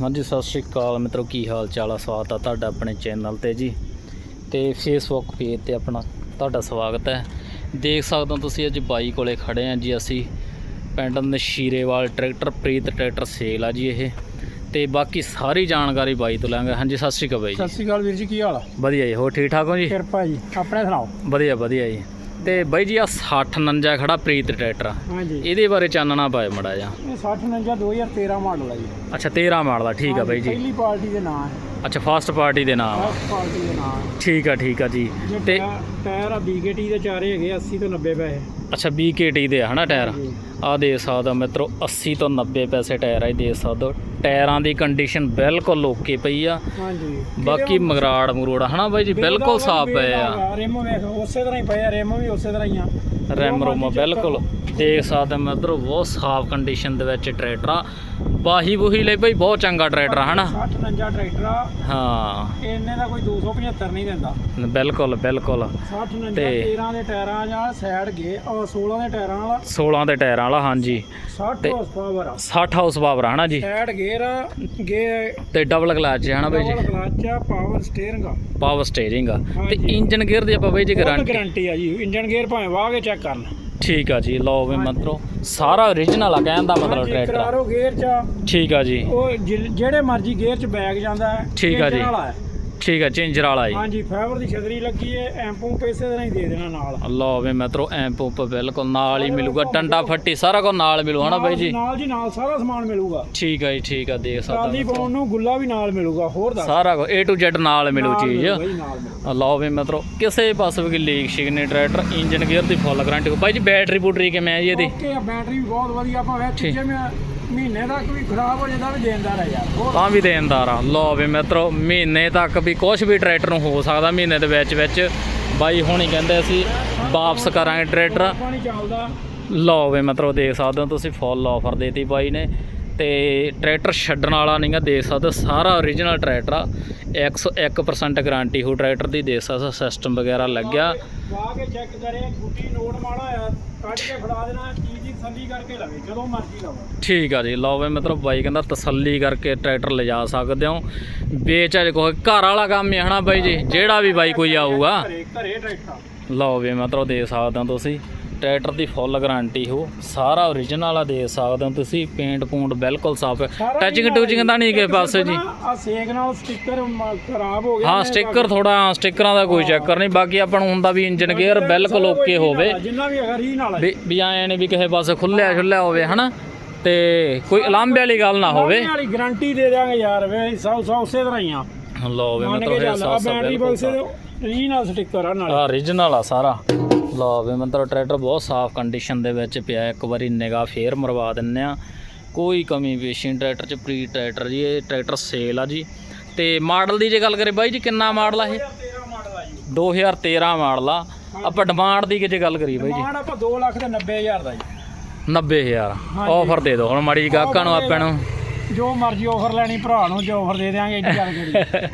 ਹਾਂਜੀ ਸਤਿ ਸ਼੍ਰੀ ਅਕਾਲ ਮਿੱਤਰੋ ਕੀ ਹਾਲ ਚਾਲ ਆ? ਸਵਾਗਤ ਆ ਤੁਹਾਡਾ ਆਪਣੇ ਚੈਨਲ ਤੇ ਜੀ। ਤੇ ਫੇਸਬੁੱਕ ਪੇਜ ਤੇ ਆਪਣਾ ਤੁਹਾਡਾ ਸਵਾਗਤ ਹੈ। ਦੇਖ ਸਕਦੇ ਹੋ ਤੁਸੀਂ ਅੱਜ ਬਾਈ ਕੋਲੇ ਖੜੇ ਆ ਜੀ ਅਸੀਂ। ਪਿੰਡ Nashirewal tractor Preet tractor sale ਆ ਜੀ ਇਹ। ਤੇ ਬਾਕੀ ਸਾਰੀ ਜਾਣਕਾਰੀ ਬਾਈ ਤੋਂ ਲਾਂਗੇ। ਹਾਂਜੀ ਸਤਿ ਸ਼੍ਰੀ ਅਕਾਲ ਬਾਈ ਸਤਿ ਜੀ ਸ਼੍ਰੀ ਅਕਾਲ ਵੀਰ ਜੀ ਕੀ ਹਾਲ ਆ? ਵਧੀਆ ਜੀ ਹੋਰ ਠੀਕ ਠਾਕ ਹੋ ਜੀ? ਕਿਰਪਾ ਜੀ ਆਪਣੇ ਸੁਣਾਓ? ਵਧੀਆ ਵਧੀਆ ਜੀ। ਤੇ ਬਾਈ ਜੀ ਆ 60 49 ਖੜਾ ਪ੍ਰੀਤ ਟਰੈਕਟਰ ਆ। ਹਾਂਜੀ। ਇਹਦੇ ਬਾਰੇ ਚਾਨਣਾ ਪਾਏ ਮੜਾ ਜਾ ਇਹ 6049 2013 ਮਾਡਲ ਆ ਜੀ। ਅੱਛਾ 13 ਮਾਡਲ ਆ ਠੀਕ ਆ ਬਾਈ ਜੀ। ਪਹਿਲੀ ਪਾਰਟੀ ਦੇ ਨਾਂ ਹੈ। ਅੱਛਾ ਫਸਟ ਪਾਰਟੀ ਦੇ ਨਾਮ ਆ ਫਸਟ ਪਾਰਟੀ ਦੇ ਨਾਂ ਹੈ ਠੀਕ ਆ ਠੀਕ ਆ ਜੀ। ਤੇ ਟਾਇਰ- ਟਾਇਰ ਆ BKT ਦੇ ਚਾਰੇ ਹੈਗੇ 80 ਤੋਂ 90 ਪੈਸੇ। ਅੱਛਾ BKT ਦੇ ਆ ਹਨਾ ਟਾਇਰ? ਹਾਂਜੀ। ਆ ਦੇ ਸਕਦਾ ਮਿੱਤਰੋ 80 ਤੋਂ 90 ਪੈਸੇ ਟਾਇਰ ਆ ਇਹ ਦੇ ਸਕਦੇ। ਹੋ ਟਾਇਰਾਂ ਦੀ ਕੰਡੀਸ਼ਨ ਬਿਲਕੁਲ ਓਕੇ ਪਈ ਆ। ਹਾਂਜੀ। ਬਾਕੀ ਮਗਰਾੜ ਮਰੋੜ ਹਨਾ ਬਾਈ ਜੀ? ਬਿਲਕੁਲ ਸਾਫ਼ ਪਏ ਆ। ਰਿਮ ਵੇਖ ਉਸੇ ਤਰ੍ਹਾਂ ਹੀ ਪਏ ਆ ਰਿਮ ਵੀ ਉਸੇ ਤਰ੍ਹਾਂ ਹੀ ਆ। ਰੈਮ ਰੋਮ ਬਿਲਕੁਲ। ਦੇਖ ਸਕਦੇ ਮਿੱਤਰੋ ਬਹੁਤ ਸਾਫ਼ ਕੰਡੀਸ਼ਨ ਦੇ ਵਿੱਚ ਟਰੈਕਟਰ ਆ। ਬਾਹੀ ਬੂਹੀ ਲਈ ਬਈ ਬਹੁਤ ਚੰਗਾ ਟਰੈਕਟਰ ਆ ਹਨਾ? 6049 ਟਰੈਕਟਰ ਆ। ਹਾਂ। ਇਹਨੇ ਦਾ ਕੋਈ 275 ਨਹੀਂ ਦਿੰਦਾ। ਬਿਲਕੁਲ ਬਿਲਕੁਲ। 6049 ਤੇ- 13 ਦੇ ਟਾਇਰਾਂ ਨਾਲ ਸਾਈਡ ਗੇ ਉਹ 16 ਦੇ ਟਾਇਰਾਂ ਵਾਲਾ। 16 ਦੇ ਟਾਇਰਾਂ ਵਾਲਾ ਹਾਂਜੀ। 60 ਤੇ- ਹਾਰਸ ਪਾਵਰ ਆ। 60 ਹਾਊਸ ਪਾਵਰ ਆ ਹਨਾ ਜੀ? ਸਾਈਡ ਗੇਅਰ ਆ ਗੇ ਤੇ ਡਬਲ ਕਲਚ ਹੈ ਹਨਾ ਬਾਈ ਜੀ? ਡਬਲ ਕਲਚ ਆ ਪਾਵਰ ਸਟੀਅਰਿੰਗ ਆ। ਪਾਵਰ ਸਟੀਅਰਿੰਗ ਆ। ਤੇ। ਇੰਜਨ ਗੇਅਰ ਦੀ ਆਪਾਂ ਬਾਈ ਜੀ ਗਾਰੰਟੀ ਗਾਰੰਟੀ ਆ ਜੀ। ਇੰਜਨ ਗੇਅਰ ਭਾਵੇਂ ਵਾਹ ਕੇ ਚੈੱਕ ਕਰਨ। ਠੀਕ ਆ ਜੀ ਲਓ ਵੀ ਮਤਲਬ ਸਾਰਾ origignal ਆ ਕਹਿਣ ਦਾ ਮਤਲਬ ਹਾਂਜੀ, ਟਰੈਕਟਰ ਕਰਾਰੋ ਗੇਅਰ ਚ ਆ, ਠੀਕ ਆ ਜੀ ਉਹ ਜਿ- ਜਿਹੜੇ ਮਰਜ਼ੀ ਗੇਅਰ ਚ ਬੈਗ ਜਾਂਦਾ ਹੈ ਠੀਕ ਆ ਜੀ। ਹੈ। ਠੀਕ ਆ ਚੇਂਜਰ ਵਾਲਾ ਜੀ ਹਾਂਜੀ ਫਾਈਬਰ ਦੀ ਛਤਰੀ ਲੱਗੀ ਹੈ ਐਂਪੂ ਪੈਸੇ ਦਾ ਹੀ ਦੇ ਦੇਣਾ ਨਾਲ। ਲਓ ਵੀ ਮਤਲਬ ਐਂਪ ਬਿਲਕੁਲ ਨਾਲ ਹੀ ਮਿਲੂਗਾ ਟੰਡਾ ਫੱਟੀ ਸਾਰਾ ਕੁਝ ਨਾਲ ਮਿਲੂ ਹਨਾ ਬਾਈ ਜੀ? ਨਾਲ ਜੀ ਨਾਲ ਸਾਰਾ ਸਮਾਨ ਮਿਲੂਗਾ। ਠੀਕ ਜੀ ਠੀਕ ਆ ਦੇਖ ਟਰਾਲੀ ਸਕਦਾ ਪਾਉਣ ਨੂੰ ਗੁੱਲਾ ਵੀ ਨਾਲ ਮਿਲੂਗਾ ਹੋਰ ਦੱਸ। ਸਾਰਾ ਕੁਝ A to Z ਨਾਲ ਮਿਲੂ ਚੀਜ਼। ਲਓ ਵੀ ਮਤਲਬ ਕਿਸੇ ਪਾਸੇ ਵੀ ਲੀਕ ਸ਼ਿਕ ਨਹੀਂ ਟਰੈਕਟਰ ਇੰਜਨ ਗੇਅਰ ਦੀ ਫੁੱਲ ਗਾਰੰਟੀ ਬਾਈ ਜੀ ਬੈਟਰੀ ਬੂਟਰੀ ਕਿਵੇਂ ਆ ਜੀ ਇਹਦੀ? ਓਕੇ ਬੈਟਰੀ ਵੀ ਬਹੁਤ ਵਧੀਆ ਠੀਕ। ਤੀਜੇ ਮਹੀ- ਮਹੀਨੇ ਤੱਕ ਵੀ ਖਰਾਬ ਹੋ ਜਾਂਦਾ ਵੀ ਦੇਣਦਾਰ ਹੈ ਯਾਰ। ਹੋਰ ਤਾਂ ਵੀ ਦੇਣਦਾਰ ਆ। ਲਓ ਵੀ ਮਿੱਤਰੋ ਮਹੀਨੇ ਤੱਕ ਵੀ ਕੁਝ ਵੀ ਟਰੈਕਟਰ ਨੂੰ ਹੋ ਸਕਦਾ ਮਹੀਨੇ ਦੇ ਵਿੱਚ ਵਿੱਚ। ਬਾਈ ਹੁਣੀ ਕਹਿੰਦੇ ਅਸੀਂ ਵਾਪਸ ਕਰਾਂਗੇ ਟਰੈਕਟਰ। ਪਾਣੀ ਚੱਲਦਾ। ਲਓ ਵੀ ਮਤਲਬ ਦੇਖ ਸਕਦੇ ਹੋ ਤੁਸੀਂ ਫੁੱਲ ਆਫਰ ਦੇਤੀ ਬਾਈ ਨੇ। ਤੇ ਟਰੈਕਟਰ ਛੱਡਣ ਵਾਲਾ ਨਹੀਂਗਾ ਦੇਖ ਸਕਦੇ ਸਾਰਾ origignal ਟਰੈਕਟਰ ਆ। 101% ਗਾਰੰਟੀ ਹੋ ਟਰੈਕਟਰ ਦੀ ਦੇਖ ਸਕਦੇ ਸਿਸਟਮ ਵਗੈਰਾ ਲੱਗਿਆ। ਵਾ ਕੇ ਚੈੱਕ ਕਰੇ ਗੁੱਟੀ ਨੋਟ ਮਾੜਾ ਆ ਕੱਢ ਕੇ ਫੜਾ ਦੇਣਾ ਦੀ ਤਸੱਲੀ ਕਰਕੇ ਲਵੇ ਜਦੋਂ ਮਰਜ਼ੀ ਲਵੋ। ਠੀਕ ਆ ਜੀ ਲਓ ਵੀ ਮਤਲਬ ਬਾਈ ਕਹਿੰਦਾ ਤਸੱਲੀ ਕਰਕੇ ਟਰੈਕਟਰ ਲਿਜਾ ਸਕਦੇ ਹੋ। ਵੇਚ ਅਜ ਕੋਈ ਘਰ ਵਾਲਾ ਕੰਮ ਹੈ ਹਨਾ ਬਾਈ ਜੀ ਜਿਹੜਾ ਵੀ ਬਾਈ ਕੋਈ ਆਊਗਾ। ਘਰੇ ਘਰੇ ਟਰੈਕਟਰ ਲਓ ਵੀ ਮਤਲਬ ਦੇਖ ਸਕਦੇ ਹੋ ਤੁਸੀਂ। ਟਰੈਕਟਰ ਦੀ ਫੁੱਲ ਗਾਰੰਟੀ ਹੋ ਸਾਰਾ origignal ਆ ਦੇਖ ਸਕਦੇ ਹੋ ਤੁਸੀਂ ਪੇਂਟ ਪੂੰਟ ਬਿਲਕੁਲ ਸਾਫ਼ ਹੈ। ਟੱਚਿੰਗ ਟੂਚਿੰਗ ਤਾਂ ਨਹੀਂ ਕਿਸੇ ਪਾਸੇ ਜੀ। ਆ ਸੇਕ ਨਾਲ ਸਟicker ਖਰਾਬ ਹੋ ਗਿਆ ਹਾਂ ਸਟicker ਥੋੜਾ ਸਟickਰਾਂ ਦਾ ਕੋਈ ਚੱਕਰ ਨਹੀਂ ਬਾਕੀ ਆਪਾਂ ਨੂੰ ਹੁੰਦਾ ਵੀ ਇੰਜਨ ਗੇਅਰ ਬਿਲਕੁਲ ਓਕੇ ਹੋਵੇ। ਜਿੰਨਾ ਵੀ ਹੈਗਾ ਰੀ ਨਾਲ ਵੀ ਵੀ ਐਂ ਨੇ ਵੀ ਕਿਸੇ ਪਾਸੇ ਖੁੱਲਿਆ ਛੁੱਲਿਆ ਹੋਵੇ ਹਨਾ? ਤੇ ਕੋਈ ਅਲਾਂਬੇ ਵਾਲੀ ਗੱਲ ਨਾ ਹੋਵੇ। ਵਾਲੀ ਗਾਰੰਟੀ ਦੇ ਦਿਆਂਗੇ ਯਾਰ ਵੇ ਸੌ ਸੌ ਉਸੇ ਤਰ੍ਹਾਂ ਹੀ ਆ। ਲਓ ਵੀ ਮਤਲਬ ਕੇ ਇਹ ਚੱਲ ਆ ਸੌ ਬੈਟਰੀ ਬਾਕਸ ਰੀ ਨਾਲ ਸਟicker ਆ ਨਾਲ। ਆ origignal ਆ ਸਾਰਾ। ਲਓ ਵੀ ਮਤਲਬ ਟਰੈਕਟਰ ਬਹੁਤ ਸਾਫ਼ ਕੰਡੀਸ਼ਨ ਦੇ ਵਿੱਚ ਪਿਆ ਇੱਕ ਵਾਰੀ ਨਿਗਾਹ ਫੇਰ ਮਰਵਾ ਦਿੰਨੇ ਆ ਕੋਈ ਕਮੀ ਪੇਸ਼ੀ ਟਰੈਕਟਰ ਚ ਪ੍ਰੀ ਟਰੈਕਟਰ ਜੀ ਇਹ ਟਰੈਕਟਰ ਸੇਲ ਆ ਜੀ। ਤੇ ਮਾਡਲ ਦੀ ਜੇ ਗੱਲ ਕਰੇ ਬਾਈ ਜੀ ਕਿੰਨਾ ਮਾਡਲ ਆ ਇਹ? 13 ਮਾਡਲ ਆ ਜੀ 2013 ਮਾਡਲ ਆ। ਆਪਾਂ ਡਿਮਾਂਡ ਦੀ ਜੇ ਗੱਲ ਕਰੀਏ ਬਾਈ ਜੀ। ਮਾਡ ਆਪਾਂ 2 ਲੱਖ ਤੇ 90000 ਦਾ ਜੀ। 90000 ਹਾਂਜੀ। ਆਫਰ ਦੇ ਦਿਓ ਹੁਣ ਮਾੜੀ ਜਿਹੀ ਗਾਹਕਾਂ ਨੂੰ ਆਪਾਂ ਨੂੰ। ਜੋ ਮਰਜ਼ੀ ਆਫਰ ਲੈਣੀ ਭਰਾ ਨੂੰ ਜੋ ਆਫਰ ਦੇ ਦਿਆਂਗੇ ਇੰਨੀ ਗੱਲ ਕਰੀ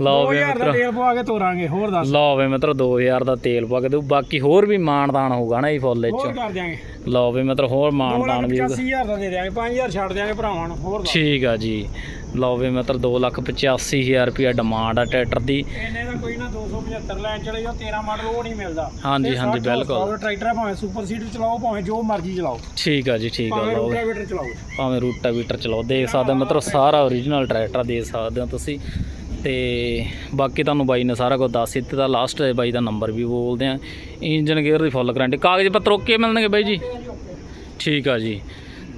ਲਓ ਵੀ 2000 ਦਾ ਮਿੱਤਰੋ। ਤੇਲ ਪਵਾ ਕੇ ਤੋਰਾਂਗੇ ਹੋਰ ਦੱਸ। ਲਓ ਵੀ ਮਿੱਤਰੋ 2000 ਦਾ ਤੇਲ ਪਾ ਕੇ ਦਿਓ ਬਾਕੀ ਹੋਰ ਵੀ ਮਾਨਦਾਨ ਹੋਊਗਾ ਨਾ ਇਹ ਫੁੱਲ ਹੋਰ ਵਿੱਚ ਕਰ ਦਿਆਂਗੇ। ਲਓ ਵੀ ਮਿੱਤਰੋ ਹੋਰ ਮਾਨਦਾਨ ਵੀ ਹੋਊਗਾ। 85000 ਦਾ ਦੇ ਦਿਆਂਗੇ 5000 ਛੱਡ ਦਿਆਂਗੇ ਭਰਾਵਾਂ ਨੂੰ ਹੋਰ ਦੱਸ। ਠੀਕ ਆ ਜੀ। ਲਓ ਵੀ ਮਿੱਤਰ 285000 ਰੁਪਿਆ ਡਿਮਾਂਡ ਆ ਟਰੈਕਟਰ ਦੀ। ਇਹਨੇ ਦਾ ਕੋਈ ਨਾ 275 ਲੈਣ ਚਲੇ ਜਾਓ 13 ਮਾਡਲ ਉਹ ਨਹੀਂ ਮਿਲਦਾ। ਹਾਂਜੀ, ਤੇ ਹਾਂਜੀ, 60 ਬਿਲਕੁਲ। ਟਰੈਕਟਰ ਹੈ ਭਾਵੇਂ ਸੁਪਰ ਸੀਡਰ ਚਲਾਓ ਭਾਵੇਂ ਜੋ ਮਰਜ਼ੀ ਚਲਾਓ। ਠੀਕ ਆ ਜੀ ਠੀਕ ਆ ਭਾਵੇਂ। ਰੋਟਾਵੇਟਰ ਚਲਾਓ। ਭਾਵੇਂ ਰੂਟਾਵੀਟਰ ਚਲਾਓ ਦੇਖ ਸਕਦੇ ਮਿੱਤਰੋ ਸਾਰਾ origignal ਟਰੈਕਟਰ ਆ, ਦੇਖ ਸਕਦੇ ਹੋ ਤੁਸੀਂ। ਤੇ ਬਾਕੀ ਤੁਹਾਨੂੰ ਬਾਈ ਨੇ ਸਾਰਾ ਕੁਝ ਦੱਸ ਦਿੱਤਾ। ਲਾਸਟ ਦੇ ਬਾਈ ਦਾ ਨੰਬਰ ਵੀ ਬੋਲਦੇ ਆ। ਇੰਜਨ ਗੇਅਰ ਦੀ ਫੁੱਲ ਗਾਰੰਟੀ ਕਾਗਜ਼ ਪੱਤਰ ਓਕੇ ਮਿਲਣਗੇ ਬਾਈ ਜੀ? ਠੀਕ ਆ ਜੀ।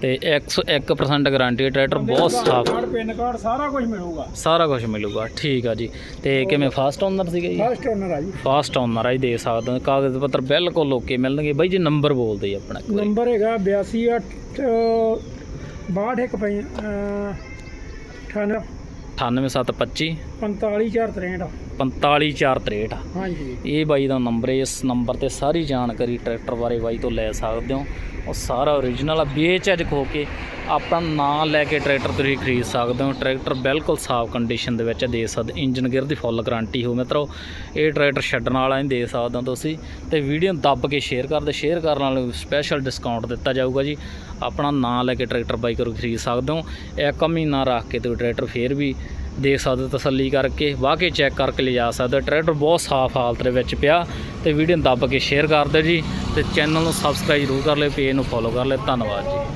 ਤੇ 101% ਗਾਰੰਟੀ ਟਰੈਕਟਰ ਬਹੁਤ ਸਾਫ਼। ਕਾਰਡ ਪਿਨ ਕਾਰਡ ਸਾਰਾ ਕੁਝ ਮਿਲੂਗਾ। ਸਾਰਾ ਕੁਝ ਮਿਲੂਗਾ ਠੀਕ ਆ ਜੀ। ਤੇ ਕਿਵੇਂ ਫਾਸਟ ਓਨਰ ਸੀਗਾ ਜੀ? ਫਸਟ ਓਨਰ ਆ ਜੀ। ਫਾਸਟ ਓਨਰ ਆ ਜੀ ਦੇ ਸਕਦੇ ਹੋ। ਕਾਗਜ਼ ਪੱਤਰ ਬਿਲਕੁਲ ਓਕੇ ਮਿਲਣਗੇ। ਬਾਈ ਜੀ ਨੰਬਰ ਬੋਲਦੇ ਜੀ ਆਪਣਾ ਨੰਬਰ ਹੈਗਾ 82 62 ਪਈ 98 98725 45463 45463 ਹਾਂਜੀ। ਇਹ ਬਾਈ ਦਾ ਨੰਬਰ ਹੈ ਇਸ ਨੰਬਰ ਤੇ ਸਾਰੀ ਜਾਣਕਾਰੀ ਟਰੈਕਟਰ ਬਾਰੇ ਬਾਈ ਤੋਂ ਲੈ ਸਕਦੇ ਹੋ। ਉਹ ਸਾਰਾ ਓਰੀਜਨਲ ਆ ਬੇਝਿਜਕ ਹੋ ਕੇ ਆਪਣਾ ਨਾਂ ਲੈ ਕੇ ਟਰੈਕਟਰ ਤੁਸੀਂ ਖਰੀਦ ਸਕਦੇ ਹੋ। ਟਰੈਕਟਰ ਬਿਲਕੁਲ ਸਾਫ਼ ਕੰਡੀਸ਼ਨ ਦੇ ਵਿੱਚ ਦੇ ਸਕਦੇ ਇੰਜਨ ਗੇਅਰ ਦੀ ਫੁੱਲ ਗਾਰੰਟੀ ਹੋ ਮਿੱਤਰੋ ਇਹ ਟਰੈਕਟਰ ਛੱਡਣ ਵਾਲਾ ਨਹੀਂ ਦੇ ਸਕਦੇ ਤੁਸੀਂ। ਤੇ ਵੀਡੀਓ ਦੱਬ ਕੇ ਸ਼ੇਅਰ ਕਰ ਦੇ ਸ਼ੇਅਰ ਕਰਨ ਨਾਲ ਸਪੈਸ਼ਲ ਡਿਸਕਾਊਂਟ ਦਿੱਤਾ ਜਾਊਗਾ ਜੀ। ਆਪਣਾ ਨਾਂ ਲੈ ਕੇ ਟਰੈਕਟਰ ਬਾਈ ਕਰੋ ਖਰੀਦ ਸਕਦੇ ਹੋ। ਇੱਕ ਮਹੀਨਾ ਰੱਖ ਕੇ ਤੁਸੀਂ ਟਰੈਕਟਰ ਫੇਰ ਵੀ ਦੇਖ ਸਕਦੇ ਹੋ ਤਸੱਲੀ ਕਰਕੇ, ਵਾਹ ਕੇ ਚੈੱਕ ਕਰਕੇ ਲਿਜਾ ਸਕਦੇ ਹੋ। ਟਰੈਕਟਰ ਬਹੁਤ ਸਾਫ਼ ਹਾਲਤ ਦੇ ਵਿੱਚ ਪਿਆ ਤੇ ਵੀਡੀਓ ਨੂੰ ਦੱਬ ਕੇ ਸ਼ੇਅਰ ਕਰ ਦਿਓ ਜੀ ਤੇ ਚੈਨਲ ਨੂੰ ਸਬਸਕ੍ਰਾਈਬ ਜ਼ਰੂਰ ਕਰ ਲਿਓ ਪੇਜ ਨੂੰ ਫੋਲੋ ਕਰ ਲਿਓ। ਧੰਨਵਾਦ ਜੀ।